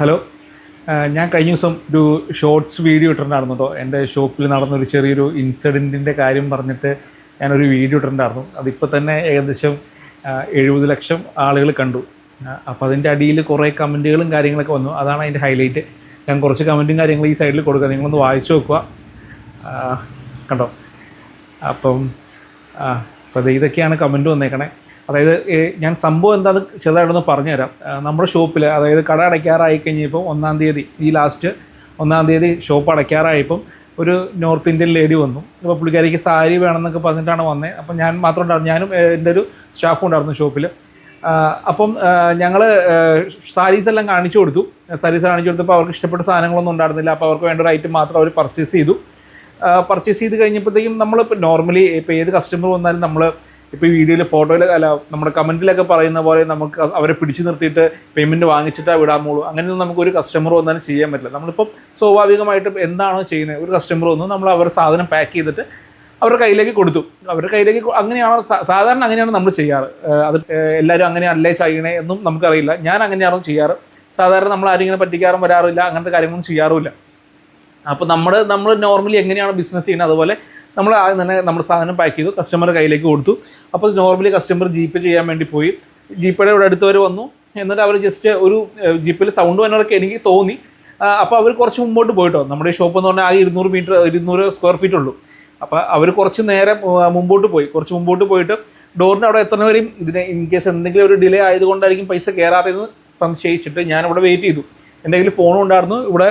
Hello ഞാൻ കഴിഞ്ഞ ദിവസം ഒരു ഷോർട്സ് വീഡിയോ ഇട്ടിട്ടുണ്ടായിരുന്നു കേട്ടോ എന്റെ ഷോപ്പിൽ നടന്നൊരു ചെറിയൊരു ഇൻസിഡന്റിന്റെ കാര്യം പറഞ്ഞിട്ട് ഞാനൊരു വീഡിയോ ഇട്ടിട്ടുണ്ടായിരുന്നു. അതിപ്പോൾ തന്നെ ഏകദേശം എഴുപത് ലക്ഷം ആളുകൾ കണ്ടു. അപ്പോൾ അതിന്റെ അടിയിൽ കുറേ കമന്റുകളും കാര്യങ്ങളൊക്കെ വന്നു. അതാണ് അതിന്റെ ഹൈലൈറ്റ് ഞാൻ കുറച്ച് കമന്റും കാര്യങ്ങളും ഈ സൈഡിൽ കൊടുക്കുക നിങ്ങളൊന്ന് വായിച്ചു നോക്കുക. കണ്ടോ? അപ്പം അപ്പോൾ ഇതൊക്കെയാണ് കമന്റ് വന്നേക്കണേ. അതായത് ഞാൻ സംഭവം എന്താണെന്ന് ചെറുതായിട്ടൊന്ന് പറഞ്ഞുതരാം. നമ്മുടെ ഷോപ്പിൽ അതായത് കട അടയ്ക്കാറായി കഴിഞ്ഞപ്പോൾ ഒന്നാം തീയതി ഈ ലാസ്റ്റ് ഒന്നാം തീയതി ഷോപ്പ് അടയ്ക്കാറായപ്പം ഒരു നോർത്ത് ഇന്ത്യൻ ലേഡി വന്നു. അപ്പോൾ പുള്ളിക്കാരിക്ക് സാരി വേണമെന്നൊക്കെ പറഞ്ഞിട്ടാണ് വന്നത് അപ്പം ഞാൻ മാത്രം ഉണ്ടായിരുന്നു. ഞാനും എന്റെ ഒരു സ്റ്റാഫും ഉണ്ടായിരുന്നു ഷോപ്പിൽ അപ്പം ഞങ്ങൾ സാരീസ് എല്ലാം കാണിച്ചു കൊടുത്തു. സാരീസ് കാണിച്ചു കൊടുത്തപ്പോൾ അവർക്ക് ഇഷ്ടപ്പെട്ട സാധനങ്ങളൊന്നും ഉണ്ടായിരുന്നില്ല. അപ്പോൾ അവർക്ക് വേണ്ട ഒരു ഐറ്റം മാത്രം അവർ പർച്ചേസ് ചെയ്തു. പർച്ചേസ് ചെയ്ത് കഴിഞ്ഞപ്പോഴത്തേക്കും നമ്മളിപ്പോൾ നോർമലി ഇപ്പോൾ ഏത് കസ്റ്റമർ വന്നാലും നമ്മൾ ഇപ്പോൾ ഈ വീഡിയോയിൽ ഫോട്ടോയിൽ അല്ല നമ്മുടെ കമന്റിലൊക്കെ പറയുന്ന പോലെ നമുക്ക് അവരെ പിടിച്ചു നിർത്തിയിട്ട് പേയ്മെന്റ് വാങ്ങിച്ചിട്ടാ വിടാമുള്ളൂ അങ്ങനെയൊന്നും നമുക്ക് ഒരു കസ്റ്റമർ ഒന്നാലും ചെയ്യാൻ പറ്റില്ല. നമ്മളിപ്പം സ്വാഭാവികമായിട്ട് എന്താണോ ചെയ്യുന്നത് ഒരു കസ്റ്റമർ വന്നു നമ്മൾ അവരുടെ സാധനം പാക്ക് ചെയ്തിട്ട് അവരുടെ കയ്യിലേക്ക് കൊടുത്തു. അവരുടെ കയ്യിലേക്ക് അങ്ങനെയാണ് സാധാരണ അങ്ങനെയാണ് നമ്മൾ ചെയ്യാറ്. അത് എല്ലാവരും അങ്ങനെ അല്ലേ ചെയ്യണേ എന്നും നമുക്കറിയില്ല. ഞാൻ അങ്ങനെയാണോ ചെയ്യാറ്? സാധാരണ നമ്മൾ ആരും ഇങ്ങനെ പറ്റിക്കാറും വരാറില്ല അങ്ങനത്തെ കാര്യങ്ങളൊന്നും ചെയ്യാറുമില്ല. അപ്പോൾ നമ്മൾ നമ്മൾ നോർമലി എങ്ങനെയാണ് ബിസിനസ് ചെയ്യുന്നത്? അതുപോലെ നമ്മൾ ആദ്യം തന്നെ നമ്മുടെ സാധനം പാക്ക് ചെയ്തു കസ്റ്റമർ കയ്യിലേക്ക് കൊടുത്തു. അപ്പോൾ നോർമലി കസ്റ്റമർ ജീപ്പ് ചെയ്യാൻ വേണ്ടി പോയി. ജീപ്പയുടെ ഇവിടെ അടുത്തവർ വന്നു. എന്നിട്ട് അവർ ജസ്റ്റ് ഒരു ജീപ്പിൽ സൗണ്ട് വന്നതൊക്കെ എനിക്ക് തോന്നി. അപ്പോൾ അവർ കുറച്ച് മുമ്പോട്ട് പോയിട്ടോ. നമ്മുടെ ഷോപ്പ് എന്ന് പറഞ്ഞാൽ ആ ഇരുന്നൂറ് മീറ്റർ ഇരുന്നൂറ് സ്ക്വയർ ഫീറ്റ് ഉള്ളൂ. അപ്പോൾ അവർ കുറച്ച് നേരെ മുമ്പോട്ട് പോയി. കുറച്ച് മുമ്പോട്ട് പോയിട്ട് ഡോറിന്റെ അവിടെ എത്തുന്നവരെയും ഇതിന് ഇൻ കേസ് എന്തെങ്കിലും ഒരു ഡിലേ ആയതുകൊണ്ടായിരിക്കും പൈസ കയറാത്തതെന്ന് സംശയിച്ചിട്ട് ഞാൻ ഇവിടെ വെയിറ്റ് ചെയ്തു. എന്റെ കയ്യിൽ ഫോണും ഉണ്ടായിരുന്നു. ഇവിടെ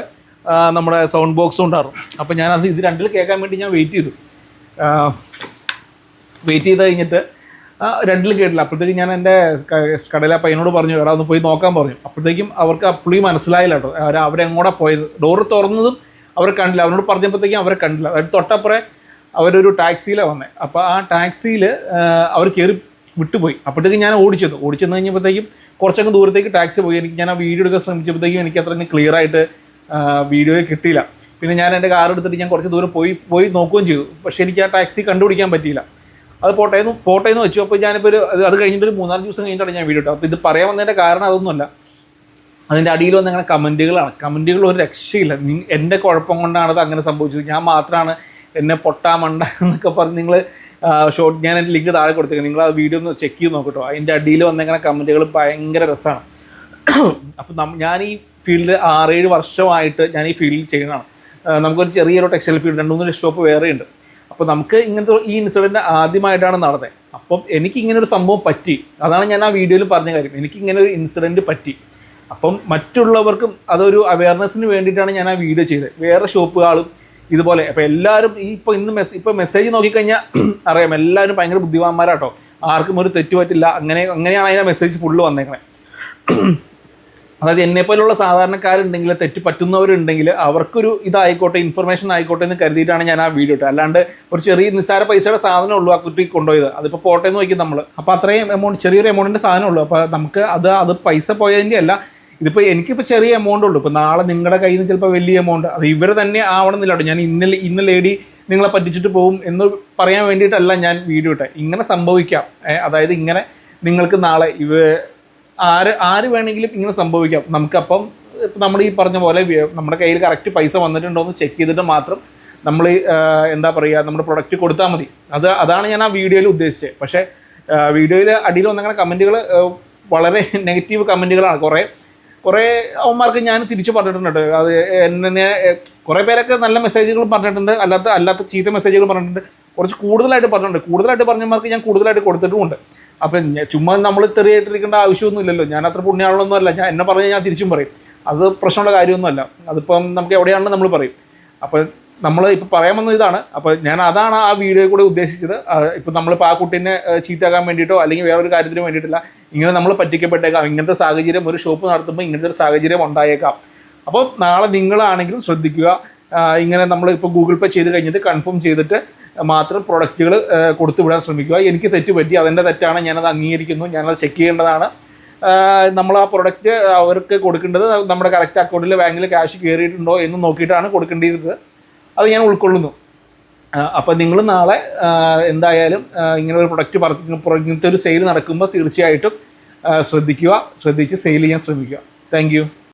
നമ്മുടെ സൗണ്ട് ബോക്സും ഉണ്ടായിരുന്നു. അപ്പോൾ ഞാൻ അത് ഇത് രണ്ടിൽ കേൾക്കാൻ വേണ്ടി ഞാൻ വെയിറ്റ് ചെയ്തു. വെയിറ്റ് ചെയ്ത് കഴിഞ്ഞിട്ട് രണ്ടിലും കേട്ടില്ല. അപ്പോഴത്തേക്കും ഞാൻ എന്റെ കടയിലെ പയ്യനോട് പറഞ്ഞു എടാ ഒന്ന് പോയി നോക്കാൻ പറഞ്ഞു. അപ്പോഴത്തേക്കും അവർക്ക് ആ പുളി മനസ്സിലായില്ല കേട്ടോ. അവർ അവരെങ്ങോടെ പോയത്? ഡോറ് തുറന്നതും അവർ കണ്ടില്ല. അവനോട് പറഞ്ഞപ്പോഴത്തേക്കും അവരെ കണ്ടില്ല. അതായത് തൊട്ടപ്പുറേ അവരൊരു ടാക്സിയിലാണ് വന്നത് അപ്പോൾ ആ ടാക്സിയിൽ അവർ കയറി വിട്ടുപോയി. അപ്പോഴത്തേക്കും ഞാൻ ഓടിച്ചത്. ഓടിച്ചെന്ന് കഴിഞ്ഞപ്പോഴത്തേക്കും കുറച്ചങ്ങ് ദൂരത്തേക്ക് ടാക്സി പോയി. എനിക്ക് ഞാൻ ആ വീഡിയോ എടുക്കാൻ ശ്രമിച്ചപ്പോഴത്തേക്കും എനിക്ക് അത്രയും ക്ലിയർ ആയിട്ട് വീഡിയോ കിട്ടിയില്ല. പിന്നെ ഞാൻ എന്റെ കാർ എടുത്തിട്ട് ഞാൻ കുറച്ച് ദൂരം പോയി പോയി നോക്കുകയും ചെയ്തു. പക്ഷേ എനിക്ക് ആ ടാക്സി കണ്ടുപിടിക്കാൻ പറ്റിയില്ല. അത് പോട്ടേന്ന് പോട്ടേന്ന് വെച്ചു. അപ്പോൾ ഞാനിപ്പോൾ ഒരു അത് കഴിഞ്ഞിട്ട് ഒരു മൂന്നാൽ ദിവസം കഴിഞ്ഞിട്ടാണ് ഞാൻ വീഡിയോ ഇട്ടത്. അപ്പോൾ ഇത് പറയാൻ വന്നതിന്റെ കാരണം അതൊന്നുമല്ല. അതിന്റെ അടിയിൽ വന്ന അങ്ങനെ കമന്റുകളാണ്. കമന്റുകൾ ഒരു രക്ഷയില്ല. എന്റെ കുഴപ്പം കൊണ്ടാണ് അത് അങ്ങനെ സംഭവിച്ചത്. ഞാൻ മാത്രമാണ് എന്നെ പൊട്ടാ മണ്ട എന്നൊക്കെ പറഞ്ഞ് നിങ്ങൾ ഷോർട്ട് ഞാൻ എന്റെ ലിങ്ക് താഴെ കൊടുത്തേക്കാം. നിങ്ങൾ ആ വീഡിയോ ഒന്ന് ചെക്ക് ചെയ്ത് നോക്കട്ടോ. അതിന്റെ അടിയിൽ വന്നിങ്ങനെ കമന്റുകൾ ഭയങ്കര രസമാണ്. അപ്പം ഞാൻ ഈ ഫീൽഡിൽ ആറേഴ് വർഷമായിട്ട് ഞാൻ ഈ ഫീൽഡിൽ ചെയ്യുന്നതാണ് നമുക്കൊരു ചെറിയൊരു ടെക്സ്റ്റൈൽ ഫീൽഡ് രണ്ട് മൂന്ന് ഷോപ്പ് വേറെ ഉണ്ട് അപ്പോൾ നമുക്ക് ഇങ്ങനത്തെ ഈ ഇൻസിഡന്റ് ആദ്യമായിട്ടാണ് നടന്നത് അപ്പം എനിക്ക് ഇങ്ങനെ ഒരു സംഭവം പറ്റി. അതാണ് ഞാൻ ആ വീഡിയോയിൽ പറഞ്ഞ കാര്യം. എനിക്ക് ഇങ്ങനെ ഒരു ഇൻസിഡന്റ് പറ്റി. അപ്പം മറ്റുള്ളവർക്കും അതൊരു അവയർനെസ്സിന് വേണ്ടിയിട്ടാണ് ഞാൻ ആ വീഡിയോ ചെയ്തത് വേറെ ഷോപ്പുകളും ഇതുപോലെ. അപ്പോൾ എല്ലാവരും ഈ ഇപ്പോൾ ഇന്ന് മെസ് ഇപ്പോൾ മെസ്സേജ് നോക്കിക്കഴിഞ്ഞാൽ അറിയാം. എല്ലാവരും ഭയങ്കര ബുദ്ധിമാന്മാരാട്ടോ. ആർക്കും ഒരു തെറ്റ് പറ്റില്ല അങ്ങനെ അങ്ങനെയാണ് അതിന്റെ മെസ്സേജ് ഫുള്ള് വന്നേക്കണേ. അതായത് എന്നെ പോലുള്ള സാധാരണക്കാരുണ്ടെങ്കിൽ തെറ്റ് പറ്റുന്നവരുണ്ടെങ്കിൽ അവർക്കൊരു ഇതായിക്കോട്ടെ ഇൻഫർമേഷൻ ആയിക്കോട്ടെ എന്ന് കരുതിയിട്ടാണ് ഞാൻ ആ വീഡിയോ ഇട്ടത്. അല്ലാണ്ട് ഒരു ചെറിയ നിസ്സാര പൈസയുടെ സാധനം ഉള്ളൂ ആ കുട്ടി കൊണ്ടുപോയത്. അതിപ്പോൾ പോട്ടെ എന്ന് നോക്കി നമ്മൾ അപ്പോൾ അത്രയും എമൗണ്ട് ചെറിയൊരു എമൗണ്ടിന്റെ സാധനം ഉള്ളൂ. അപ്പോൾ നമുക്ക് അത് അത് പൈസ പോയതിന്റെ അല്ല ഇതിപ്പോൾ എനിക്കിപ്പോൾ ചെറിയ എമൗണ്ട് ഉള്ളൂ. ഇപ്പോൾ നാളെ നിങ്ങളുടെ കയ്യിൽ നിന്ന് ചിലപ്പോൾ വലിയ എമൗണ്ട് അത് ഇവർ തന്നെ ആവണമെന്നില്ല ഞാൻ ഇന്നലെ ഇന്ന ലേഡി നിങ്ങളെ പറ്റിച്ചിട്ട് പോകും എന്ന് പറയാൻ വേണ്ടിയിട്ടല്ല ഞാൻ വീഡിയോ ഇട്ടത്. ഇങ്ങനെ സംഭവിക്കാം. അതായത് ഇങ്ങനെ നിങ്ങൾക്ക് നാളെ ഇവ ആര് ആര് വേണമെങ്കിലും ഇങ്ങനെ സംഭവിക്കാം. നമുക്കപ്പം നമ്മൾ ഈ പറഞ്ഞ പോലെ നമ്മുടെ കയ്യിൽ കറക്റ്റ് പൈസ വന്നിട്ടുണ്ടോ എന്ന് ചെക്ക് ചെയ്തിട്ട് മാത്രം നമ്മൾ എന്താ പറയുക നമ്മുടെ പ്രൊഡക്റ്റ് കൊടുത്താൽ മതി. അത് അതാണ് ഞാൻ ആ വീഡിയോയിൽ ഉദ്ദേശിച്ചത്. പക്ഷേ വീഡിയോയിൽ അടിയിൽ വന്നങ്ങനെ കമന്റുകൾ വളരെ നെഗറ്റീവ് കമന്റുകളാണ് കുറേ കുറേ അവന്മാർക്ക് ഞാൻ തിരിച്ചു പറഞ്ഞിട്ടുണ്ട്. അത് എന്നെ കുറേ പേരൊക്കെ നല്ല മെസ്സേജുകൾ പറഞ്ഞിട്ടുണ്ട്. അല്ലാത്ത അല്ലാത്ത ചീത്ത മെസ്സേജുകൾ പറഞ്ഞിട്ടുണ്ട്. കുറച്ച് കൂടുതലായിട്ട് പറഞ്ഞിട്ടുണ്ട്. കൂടുതലായിട്ട് പറഞ്ഞവർക്ക് ഞാൻ കൂടുതലായിട്ട് കൊടുത്തിട്ടുമുണ്ട്. അപ്പം ചുമ്മാ നമ്മൾ തെറിയായിട്ടിരിക്കേണ്ട ആവശ്യമൊന്നും ഇല്ലല്ലോ ഞാൻ അത്ര പുണ്യാളൊന്നും അല്ല ഞാൻ എന്നെ പറഞ്ഞാൽ ഞാൻ തിരിച്ചും പറയും. അത് പ്രശ്നമുള്ള കാര്യമൊന്നുമല്ല. അതിപ്പം നമുക്ക് എവിടെയാണെന്ന് നമ്മൾ പറയും. അപ്പം നമ്മൾ ഇപ്പം പറയാൻ വന്ന ഇതാണ്. അപ്പോൾ ഞാൻ അതാണ് ആ വീഡിയോ കൂടെ ഉദ്ദേശിച്ചത്. ഇപ്പം നമ്മളിപ്പോൾ ആ കുട്ടീനെ ചീത്തയാക്കാൻ വേണ്ടിയിട്ടോ അല്ലെങ്കിൽ വേറൊരു കാര്യത്തിന് വേണ്ടിയിട്ടില്ല. ഇങ്ങനെ നമ്മൾ പറ്റിക്കപ്പെട്ടേക്കാം. ഇങ്ങനത്തെ സാഹചര്യം ഒരു ഷോപ്പ് നടത്തുമ്പോൾ ഇങ്ങനത്തെ ഒരു സാഹചര്യം ഉണ്ടായേക്കാം. അപ്പോൾ നാളെ നിങ്ങളാണെങ്കിലും ശ്രദ്ധിക്കുക. ഇങ്ങനെ നമ്മൾ ഇപ്പോൾ ഗൂഗിൾ പേ ചെയ്ത് കഴിഞ്ഞിട്ട് കൺഫേം ചെയ്തിട്ട് മാത്രം പ്രൊഡക്റ്റുകൾ കൊടുത്തു വിടാൻ ശ്രമിക്കുക. എനിക്ക് തെറ്റ് പറ്റി അതെന്റെ തെറ്റാണ് ഞാനത് അംഗീകരിക്കുന്നു. ഞാനത് ചെക്ക് ചെയ്യേണ്ടതാണ്. നമ്മൾ ആ പ്രൊഡക്റ്റ് അവർക്ക് കൊടുക്കേണ്ടത് നമ്മുടെ കറക്റ്റ് അക്കൗണ്ടിൽ ബാങ്കിൽ ക്യാഷ് കയറിയിട്ടുണ്ടോ എന്ന് നോക്കിയിട്ടാണ് കൊടുക്കേണ്ടിയിരുന്നത്. അത് ഞാൻ ഉൾക്കൊള്ളുന്നു. അപ്പം നിങ്ങൾ നാളെ എന്തായാലും ഇങ്ങനെ ഒരു പ്രൊഡക്റ്റ് ഇങ്ങനത്തെ ഒരു സെയിൽ നടക്കുമ്പോൾ തീർച്ചയായിട്ടും ശ്രദ്ധിക്കുക. ശ്രദ്ധിച്ച് സെയിൽ ചെയ്യാൻ ശ്രമിക്കുക. താങ്ക്